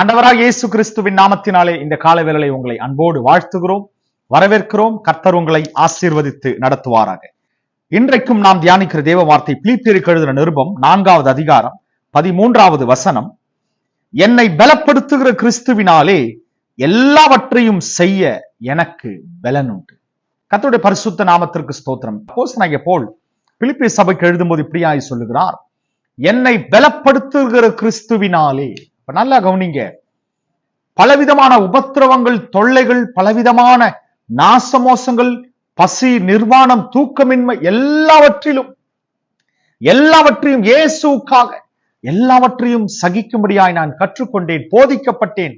ஆண்டவராக இயேசு கிறிஸ்துவின் நாமத்தினாலே இந்த காலவேளை உங்களை அன்போடு வாழ்த்துகிறோம். வரவேற்கிறோம். கர்த்தர் உங்களை ஆசீர்வதித்து நடத்துவாராக. இன்றைக்கும் நாம் தியானிக்கிற தேவ வார்த்தை பிலிப்பியருக்கு எழுதின நிருபம் நான்காவது அதிகாரம் பதிமூன்றாவது வசனம். என்னை பலப்படுத்துகிற கிறிஸ்துவினாலே எல்லாவற்றையும் செய்ய எனக்கு பலன் உண்டு கத்தருடைய பரிசுத்த நாமத்திற்கு ஸ்தோத்திரம். அப்போஸ்தலனாகிய போல் பிலிப்பிய சபைக்கு எழுதும்போது இப்படியாய் சொல்லுகிறார். என்னை பலப்படுத்துகிற கிறிஸ்துவினாலே இப்ப நல்லா கவனிங்க. பலவிதமான உபத்திரவங்கள் தொல்லைகள் பலவிதமான நாசமோசங்கள் பசி நிர்வாணம் தூக்கமின்மை எல்லாவற்றிலும் எல்லாவற்றையும் இயேசுக்காக எல்லாவற்றையும் சகிக்கும்படியாய் நான் கற்றுக்கொண்டேன் போதிக்கப்பட்டேன்.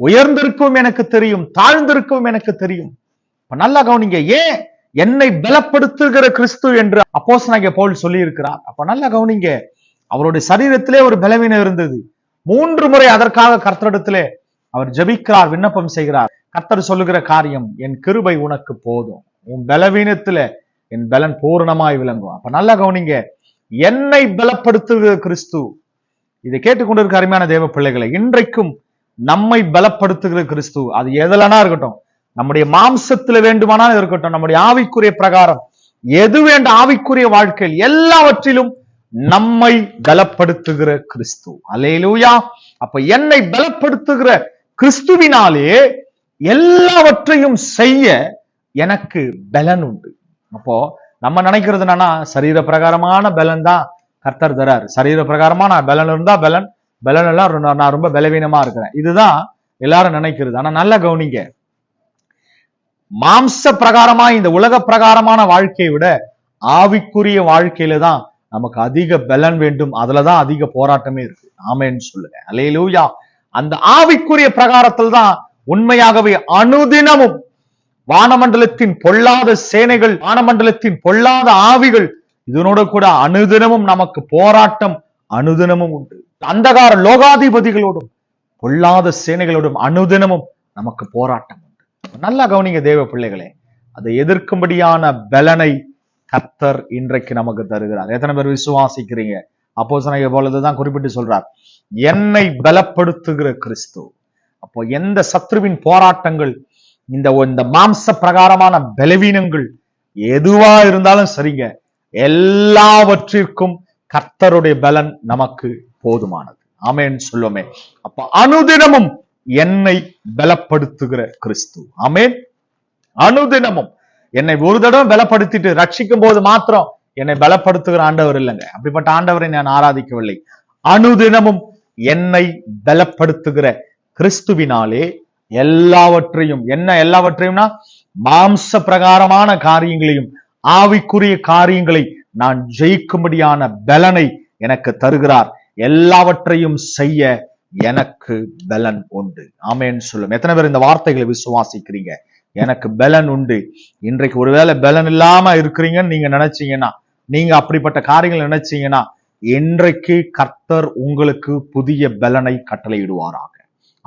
உயர்ந்திருக்கவும் எனக்கு தெரியும் தாழ்ந்திருக்கவும் எனக்கு தெரியும். இப்ப நல்லா கவனிங்க ஏன் என்னை பலப்படுத்துகிற கிறிஸ்து என்று அப்போஸ்தலனாகிய போல் சொல்லி இருக்கிறார் அப்ப நல்லா கவனிங்க அவருடைய சரீரத்திலே ஒரு பலவீனம் இருந்தது. மூன்று முறை அதற்காக கர்த்தரிடத்திலே அவர் ஜெபிக்கிறார் விண்ணப்பம் செய்கிறார். கர்த்தர் சொல்லுகிற காரியம் என் கிருபை உனக்கு போதும். உன் பலவீனத்துல என் பலன் பூரணமாய் விளங்கும் அப்ப நல்லா கவனிங்க என்னை பலப்படுத்துகிற கிறிஸ்து. இதை கேட்டுக்கொண்டிருக்க அருமையான தேவ பிள்ளைகளை இன்றைக்கும் நம்மை பலப்படுத்துகிற கிறிஸ்து. அது எதுலனா இருக்கட்டும் நம்முடைய மாம்சத்துல வேண்டுமானால் இருக்கட்டும் நம்முடைய ஆவிக்குரிய பிரகாரம் எது வேண்ட ஆவிக்குரிய வாழ்க்கையில் எல்லாவற்றிலும் நம்மை பலப்படுத்துகிற கிறிஸ்து. அலேலூயா அப்ப என்னை பலப்படுத்துகிற கிறிஸ்துவினாலே எல்லாவற்றையும் செய்ய எனக்கு பலன் உண்டு. அப்போ நம்ம நினைக்கிறது என்னன்னா சரீர பிரகாரமான பலன் தான் கர்த்தர் தராரு. சரீர பிரகாரமா நான் பலன் இருந்தா பலன் பலன் எல்லாம் நான் ரொம்ப பலவீனமா இருக்கிறேன். இதுதான் எல்லாரும் நினைக்கிறது. ஆனா நல்லா கவனிங்க. மாம்ச பிரகாரமா இந்த உலக பிரகாரமான வாழ்க்கையை விட ஆவிக்குரிய வாழ்க்கையில தான் நமக்கு அதிக பலன் வேண்டும். அதுலதான் அதிக போராட்டமே இருக்கு. ஆமேன்னு சொல்லுங்க. அல்லேலூயா. அந்த ஆவிக்குரிய பிரகாரத்தில் தான் உண்மையாகவே அனுதினமும் வானமண்டலத்தின் பொல்லாத சேனைகள் வானமண்டலத்தின் பொல்லாத ஆவிகள் இதனோட கூட அனுதினமும் நமக்கு போராட்டம் அனுதினமும் உண்டு. அந்தகார லோகாதிபதிகளோடும் பொல்லாத சேனைகளோடும் அனுதினமும் நமக்கு போராட்டம் உண்டு. நல்லா கவனிங்க தேவ பிள்ளைகளே. அதை எதிர்க்கும்படியான பலனை கர்த்தர் இன்றைக்கு நமக்கு தருகிறார். எத்தனை பேர் விசுவாசிக்கிறீங்க? அப்போ பொழுதுதான் குறிப்பிட்டு சொல்றார். என்னை பலப்படுத்துகிற கிறிஸ்து. அப்போ எந்த சத்ருவின் போராட்டங்கள் இந்த இந்த மாம்ச பிரகாரமான பலவீனங்கள் எதுவா இருந்தாலும் சரிங்க எல்லாவற்றிற்கும் கர்த்தருடைய பலன் நமக்கு போதுமானது. ஆமேன்னு சொல்லுவோமே. அப்ப அனுதினமும் என்னை பலப்படுத்துகிற கிறிஸ்து. ஆமேன். அனுதினமும். என்னை ஒரு தடவை பலப்படுத்திட்டு ரட்சிக்கும் போது மாத்திரம் என்னை பலப்படுத்துகிற ஆண்டவர் இல்லைங்க. அப்படிப்பட்ட ஆண்டவரை நான் ஆராதிக்கவில்லை. அனுதினமும் என்னை பலப்படுத்துகிற கிறிஸ்துவினாலே எல்லாவற்றையும் என்ன எல்லாவற்றையும்னா? மாம்ச பிரகாரமான காரியங்களையும் ஆவிக்குரிய காரியங்களை நான் ஜெயிக்கும்படியான பலனை எனக்கு தருகிறார். எல்லாவற்றையும் செய்ய எனக்கு பலன் உண்டு. ஆமேன்னு சொல்லும் எத்தனை பேர் இந்த வார்த்தைகளை விசுவாசிக்கிறீங்க? எனக்கு பலன் உண்டு. இன்றைக்கு ஒருவேளை பலன் இல்லாம இருக்கிறீங்கன்னு நீங்க நினைச்சீங்கன்னா நீங்க அப்படிப்பட்ட காரியங்கள் நினைச்சீங்கன்னா இன்றைக்கு கர்த்தர் உங்களுக்கு புதிய பலனை கட்டளையிடுவாராக.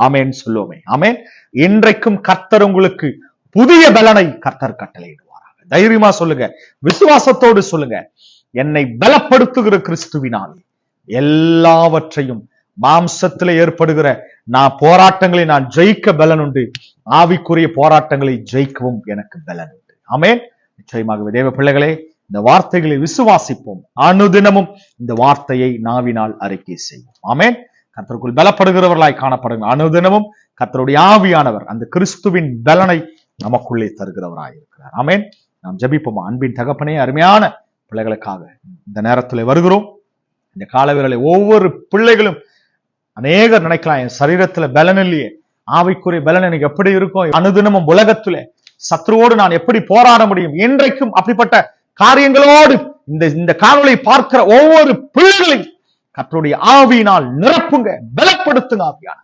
ஆமேன் சொல்லுவோமே. ஆமேன். இன்றைக்கும் கர்த்தர் உங்களுக்கு புதிய பலனை கர்த்தர் கட்டளையிடுவாராக. தைரியமா சொல்லுங்க. விசுவாசத்தோடு சொல்லுங்க. என்னை பலப்படுத்துகிற கிறிஸ்துவினால் எல்லாவற்றையும் மாம்சத்துல ஏற்படுகிற நான் போராட்டங்களை நான் ஜெயிக்க பலன் உண்டு. ஆவிக்குரிய போராட்டங்களை ஜெயிக்கவும் எனக்கு பலன் உண்டு. ஆமேன். நிச்சயமாகவே தேவ பிள்ளைகளே இந்த வார்த்தைகளை விசுவாசிப்போம். அனுதினமும் இந்த வார்த்தையை நாவினால் அறிக்கை செய்வோம். ஆமேன். கத்தருக்குள் பலப்படுகிறவர்களாய் காணப்படுங்க அனுதினமும் கத்தருடைய ஆவியானவர் அந்த கிறிஸ்துவின் பலனை நமக்குள்ளே தருகிறவராய் இருக்கிறார். ஆமேன். நாம் ஜெபிப்போம்? அன்பின் தகப்பனே அருமையான பிள்ளைகளுக்காக இந்த நேரத்தில் வருகிறோம். இந்த காலவிரலை ஒவ்வொரு பிள்ளைகளும் அநேகர் நினைக்கலாம் என் சரீரத்துல பலன் இல்லையே. ஆவிக்குரிய பலன் எனக்கு எப்படி இருக்கும்? அனுதினமும் உலகத்துல சத்ருவோடு நான் எப்படி போராட முடியும்? இன்றைக்கும் அப்படிப்பட்ட காரியங்களோடு இந்த இந்த காணொளி பார்க்கிற ஒவ்வொரு பிள்ளைகளையும் கர்த்தருடைய ஆவியினால் நிரப்புங்க பலப்படுத்துங்க ஆவியான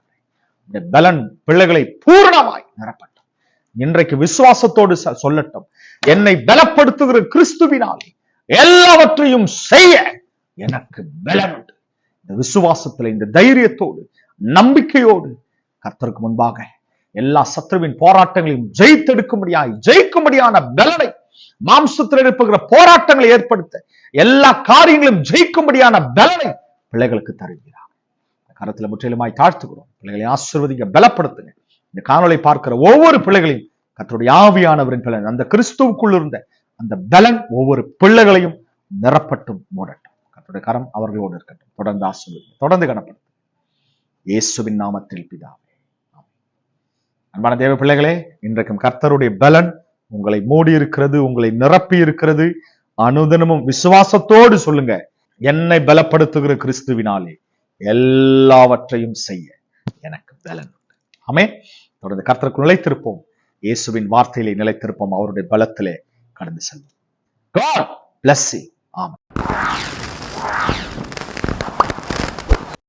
இந்த பலன் பிள்ளைகளை பூரணமாய் நிரப்பட்டும். இன்றைக்கு விசுவாசத்தோடு சொல்லட்டும். என்னை பலப்படுத்துகிற கிறிஸ்துவினாலே எல்லாவற்றையும் செய்ய எனக்கு பலன் உண்டு. இந்த விசுவாசத்துல இந்த தைரியத்தோடு நம்பிக்கையோடு கர்த்தருக்கு முன்பாக எல்லா சத்ருவின் போராட்டங்களையும் ஜெயித்தெடுக்கும்படியாய் ஜெயிக்கும்படியான பலனை மாம்சத்தில் எழுப்புகிற போராட்டங்களை ஏற்படுத்த எல்லா காரியங்களும் ஜெயிக்கும்படியான பலனை பிள்ளைகளுக்கு தருகிறார். கரத்துல முற்றிலுமாய் தாழ்த்துக்கிறோம் பிள்ளைகளை ஆசிர்வதிங்க பலப்படுத்துங்க. இந்த காணொலை பார்க்கிற ஒவ்வொரு பிள்ளைகளையும் கத்தருடைய ஆவியானவரின் பலன் அந்த கிறிஸ்துவுக்குள் இருந்த அந்த பலன் ஒவ்வொரு பிள்ளைகளையும் நிரப்பட்டும் மூடட்டும். கர்த்தருடைய கரம் அவர்களோடு இருக்கட்டும். தொடர்ந்து ஆசிர்வதி தொடர்ந்து கனப்படுத்தும் இயேசுவின் நாமத்தில் பிதாவே. அன்பான தேவ பிள்ளைகளே இன்றைக்கும் கர்த்தருடைய பலன் உங்களை மூடி இருக்கிறது உங்களை நிரப்பி இருக்கிறது அனுதினமும் விசுவாசத்தோடு சொல்லுங்க என்னை பலப்படுத்துகிற கிறிஸ்துவினாலே எல்லாவற்றையும் செய்ய எனக்கு பலன் ஆமே தொடர்ந்து கர்த்தருக்கு நிலைத்திருப்போம். இயேசுவின் வார்த்தையிலே நிலைத்திருப்போம். அவருடைய பலத்திலே கடந்து செல்வோம். God bless you. ஆமென்.